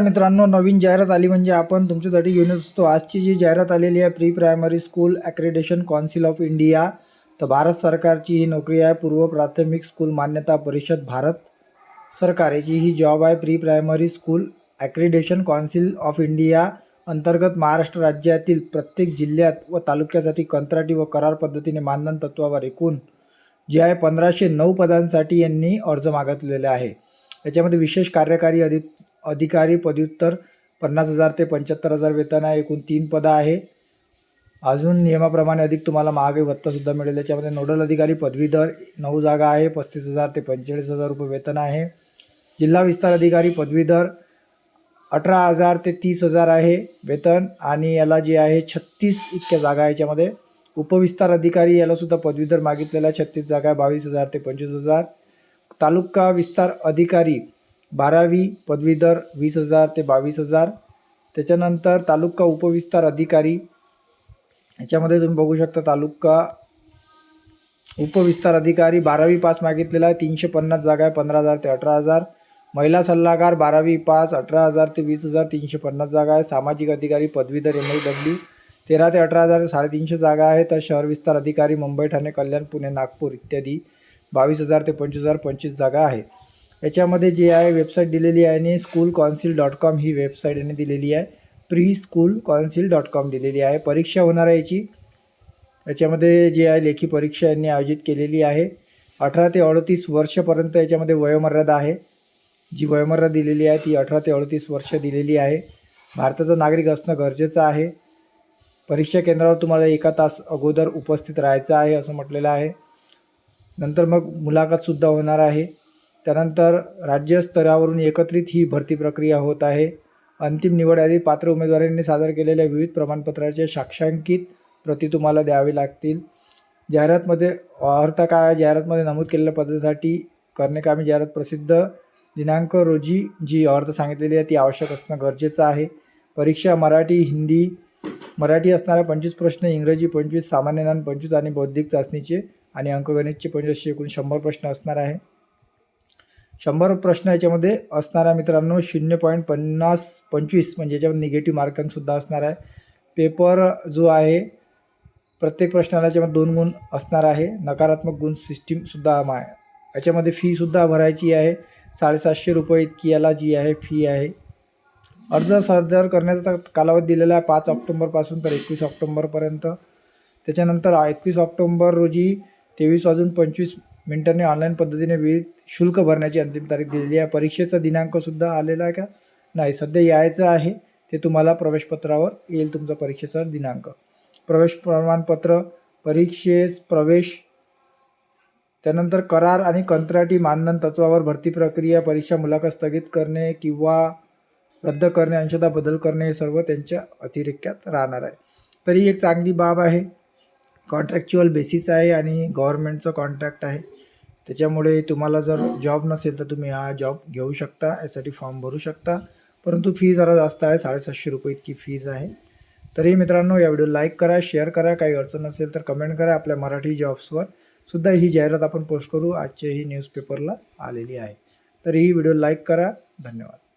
मित्रांनो नवीन जाहिरात आली म्हणजे आपण तुमच्यासाठी घेऊन असतो. आजची जी जाहिरात आलेली आहे pre primary school accreditation council of India तर भारत सरकारची ही नोकरी आहे. पूर्व प्राथमिक स्कूल मान्यता परिषद भारत सरकार याची ही जॉब आहे. Pre primary school accreditation council of India अंतर्गत महाराष्ट्र राज्यातील प्रत्येक जिल्ह्यात व तालुक्यासाठी कंत्राटी व करार पद्धतीने मानधन तत्वावर एकूण जे आहे पंधराशे नऊ पदांसाठी यांनी अर्ज मागितलेले आहे. याच्यामध्ये विशेष कार्यकारी अधि अधिकारी पदव्युत्तर पन्नास हजार ते पंच्याहत्तर हजार वेतन आहे. एकूण तीन पदं आहे. अजून नियमाप्रमाणे अधिक तुम्हाला महागाई भत्तासुद्धा मिळेल. याच्यामध्ये नोडल अधिकारी पदवीधर नऊ जागा आहे. पस्तीस हजार ते पंचेचाळीस हजार रुपये वेतन आहे. जिल्हा विस्तार अधिकारी पदवीधर अठरा हजार ते तीस हजार आहे वेतन आणि याला जे आहे छत्तीस इतक्या जागा आहे याच्यामध्ये. उपविस्तार अधिकारी यालासुद्धा पदवीधर मागितलेला छत्तीस जागा आहे. बावीस हजार ते पंचवीस हजार. तालुका विस्तार अधिकारी बारावी पदवीधर वीस हजार ते बावीस हजार. त्याच्यानंतर तालुका उपविस्तार अधिकारी. याच्यामध्ये तुम्ही बघू शकता तालुका उपविस्तार अधिकारी बारावी पास मागितलेला आहे तीनशे पन्नास जागा आहे पंधरा हजार ते अठरा हजार. महिला सल्लागार बारावी पास अठरा हजार ते वीस हजार तीनशे पन्नास जागा आहे. सामाजिक अधिकारी पदवीधर एम एल डब्ल्यू तेरा ते अठरा हजार ते साडेतीनशे जागा आहे. तर शहर विस्तार अधिकारी मुंबई ठाणे कल्याण पुणे नागपूर इत्यादी बावीस हजार ते पंचवीस हजार पंचवीस जागा आहे. याच्यामध्ये जे आहे वेबसाईट दिलेली आहे आणि स्कूल कौन्सिल डॉट कॉम ही वेबसाईट यांनी दिलेली आहे. Pre school council dot com दिलेली आहे. परीक्षा होणार आहे याची. याच्यामध्ये जे आहे लेखी परीक्षा यांनी आयोजित केलेली आहे. अठरा ते अडतीस वर्षपर्यंत याच्यामध्ये वयोमर्यादा आहे. जी वयोमर्यादा दिलेली आहे ती अठरा ते अडतीस वर्ष दिलेली आहे. भारताचा नागरिक असणं गरजेचं आहे. परीक्षा केंद्रावर तुम्हाला एका तास अगोदर उपस्थित राहायचं आहे असं म्हटलेलं आहे. नंतर मग मुलाखतसुद्धा होणार आहे. त्यानंतर राज्यस्तरावरून एकत्रित ही भरती प्रक्रिया होत आहे. अंतिम निवड यादी पात्र उमेदवारांनी सादर केलेल्या विविध प्रमाणपत्राचे साक्षांकित प्रती तुम्हाला द्यावी लागतील. जाहिरातमध्ये अर्थ काय जाहिरातमध्ये नमूद केलेल्या पदासाठी करणे कामी जाहिरात प्रसिद्ध दिनांक रोजी जी अर्थ सांगितलेली आहे ती आवश्यक असणं गरजेचं आहे. परीक्षा मराठी हिंदी मराठी असणारा पंचवीस प्रश्न इंग्रजी पंचवीस सामान्य ज्ञान पंचवीस आणि बौद्धिक चाचणीचे आणि अंकगणितचे पंचवीसशे एकूण शंभर प्रश्न असणार आहे. शंभर प्रश्न याच्यामध्ये असणाऱ्या मित्रांनो शून्य पॉईंट पन्नास पंचवीस म्हणजे याच्यामध्ये निगेटिव्ह मार्किंगसुद्धा असणार आहे. पेपर जो आहे प्रत्येक प्रश्नाला याच्यामध्ये दोन गुण असणार आहे. नकारात्मक गुण सिस्टीमसुद्धा आहे याच्यामध्ये फीसुद्धा भरायची आहे. साडेसातशे रुपये इतकी याला जी आहे फी आहे. अर्ज सादर करण्याचा कालावधी दिलेला आहे पाच ऑक्टोंबरपासून तर एकवीस ऑक्टोंबरपर्यंत त्याच्यानंतर एकवीस ऑक्टोंबर रोजी तेवीस वाजून पंचवीस मिंटरने ऑनलाईन पद्धतीने विविध शुल्क भरण्याची अंतिम तारीख दिलेली आहे. परीक्षेचा दिनांकसुद्धा आलेला आहे का? नाही सध्या यायचं आहे. ते तुम्हाला प्रवेशपत्रावर येईल तुमचा परीक्षेचा दिनांक. प्रवेश प्रमाणपत्र परीक्षेस प्रवेश त्यानंतर करार आणि कंत्राटी मानधन तत्वावर भरती प्रक्रिया परीक्षा मुलाखत स्थगित करणे किंवा रद्द करणे अंशतः बदल करणे हे सर्व त्यांच्या अतिरेक्यात राहणार आहे. तरी एक चांगली बाब आहे. कॉन्ट्रॅक्च्युअल बेसिस आहे आणि गव्हर्मेंटचं कॉन्ट्रॅक्ट आहे. त्याच्यामुळे तुम्हाला जर जॉब नसेल तर तुम्ही हा जॉब घेऊ शकता यासाठी फॉर्म भरू शकता. परंतु फी जरा जास्त आहे साडेसातशे रुपये इतकी फीज आहे. तरी मित्रांनो या व्हिडिओ लाईक करा शेअर करा. काही अडचण असेल तर कमेंट करा आपल्या मराठी जॉब्सवर सुद्धा ही जाहिरात आपण पोस्ट करू. आजच्या ही न्यूजपेपरला आलेली आहे. तर ही व्हिडिओ लाईक करा. धन्यवाद.